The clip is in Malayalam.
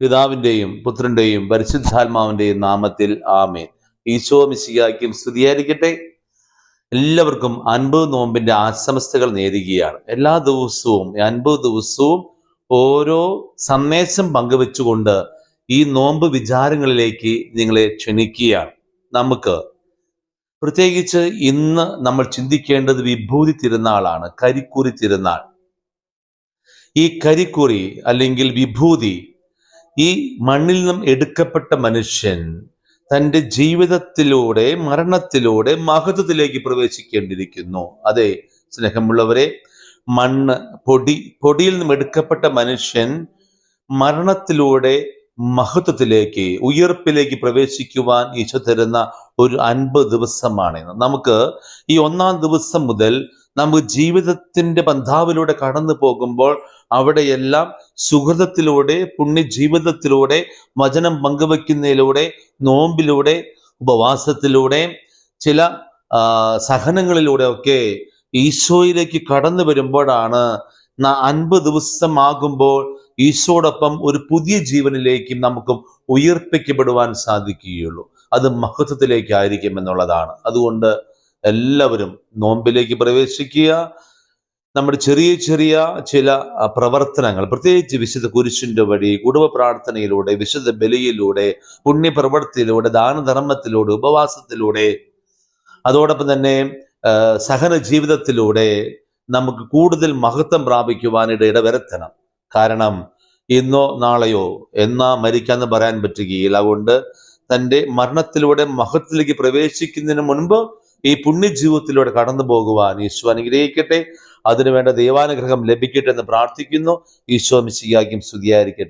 പിതാവിന്റെയും പുത്രന്റെയും പരിശുദ്ധാത്മാവിന്റെയും നാമത്തിൽ ആമേൻ. ഈശോ മിശിഹായ്ക്കും സ്തുതിയായിരിക്കട്ടെ. എല്ലാവർക്കും അൻപത് നോമ്പിന്റെ ആശംസകൾ നേരുകയാണ്. എല്ലാ ദിവസവും അൻപത് ദിവസവും ഓരോ സന്ദേശം പങ്കുവെച്ചുകൊണ്ട് ഈ നോമ്പ് വിചാരങ്ങളിലേക്ക് നിങ്ങളെ ക്ഷണിക്കുകയാണ്. നമുക്ക് പ്രത്യേകിച്ച് ഇന്ന് നമ്മൾ ചിന്തിക്കേണ്ടത് വിഭൂതി തിരുനാളാണ് കരിക്കുറി തിരുനാൾ. ഈ കരിക്കുറി അല്ലെങ്കിൽ വിഭൂതി ഈ മണ്ണിൽ നിന്നും എടുക്കപ്പെട്ട മനുഷ്യൻ തന്റെ ജീവിതത്തിലൂടെ മരണത്തിലൂടെ മഹത്വത്തിലേക്ക് പ്രവേശിക്കേണ്ടിയിരിക്കുന്നു. അതെ സ്നേഹമുള്ളവരെ മണ്ണ് പൊടി പൊടിയിൽ നിന്നും എടുക്കപ്പെട്ട മനുഷ്യൻ മരണത്തിലൂടെ മഹത്വത്തിലേക്ക് ഉയർപ്പിലേക്ക് പ്രവേശിക്കുവാൻ ഈശോ തരുന്ന ഒരു അൻപത് ദിവസമാണ്. നമുക്ക് ഈ ഒന്നാം ദിവസം മുതൽ നമുക്ക് ജീവിതത്തിന്റെ ബന്ധാവിലൂടെ കടന്നു പോകുമ്പോൾ അവിടെയെല്ലാം സുഹൃതത്തിലൂടെ പുണ്യജീവിതത്തിലൂടെ വചനം പങ്കുവെക്കുന്നതിലൂടെ നോമ്പിലൂടെ ഉപവാസത്തിലൂടെ ചില സഹനങ്ങളിലൂടെ ഒക്കെ ഈശോയിലേക്ക് കടന്നു വരുമ്പോഴാണ് അൻപത് ദിവസമാകുമ്പോൾ ഈശോടൊപ്പം ഒരു പുതിയ ജീവനിലേക്ക് നമുക്ക് ഉയർപ്പിക്കപ്പെടുവാൻ സാധിക്കുകയുള്ളൂ. അത് മഹത്വത്തിലേക്കായിരിക്കും എന്നുള്ളതാണ്. അതുകൊണ്ട് എല്ലാവരും നോമ്പിലേക്ക് പ്രവേശിക്കുക. നമ്മുടെ ചെറിയ ചെറിയ ചില പ്രവർത്തനങ്ങൾ പ്രത്യേകിച്ച് വിശുദ്ധ കുരിശിന്റെ വഴി കുടുംബ പ്രാർത്ഥനയിലൂടെ വിശുദ്ധ ബലിയിലൂടെ പുണ്യപ്രവർത്തിയിലൂടെ ദാനധർമ്മത്തിലൂടെ ഉപവാസത്തിലൂടെ അതോടൊപ്പം തന്നെ സഹന ജീവിതത്തിലൂടെ നമുക്ക് കൂടുതൽ മഹത്വം പ്രാപിക്കുവാനിട ഇടവരുത്തണം. കാരണം ഇന്നോ നാളെയോ എന്നാ മരിക്കാന്ന് പറയാൻ പറ്റുകയില്ല. അതുകൊണ്ട് തന്റെ മരണത്തിലൂടെ മഹത്തിലേക്ക് പ്രവേശിക്കുന്നതിന് മുൻപ് ഈ പുണ്യജീവിതത്തിലൂടെ കടന്നു പോകുവാൻ ഈശോ അനുഗ്രഹിക്കട്ടെ. അതിനുവേണ്ട ദൈവാനുഗ്രഹം ലഭിക്കട്ടെ എന്ന് പ്രാർത്ഥിക്കുന്നു. ഈശോ മിശിയാക്കും സ്തുതിയായിരിക്കട്ടെ.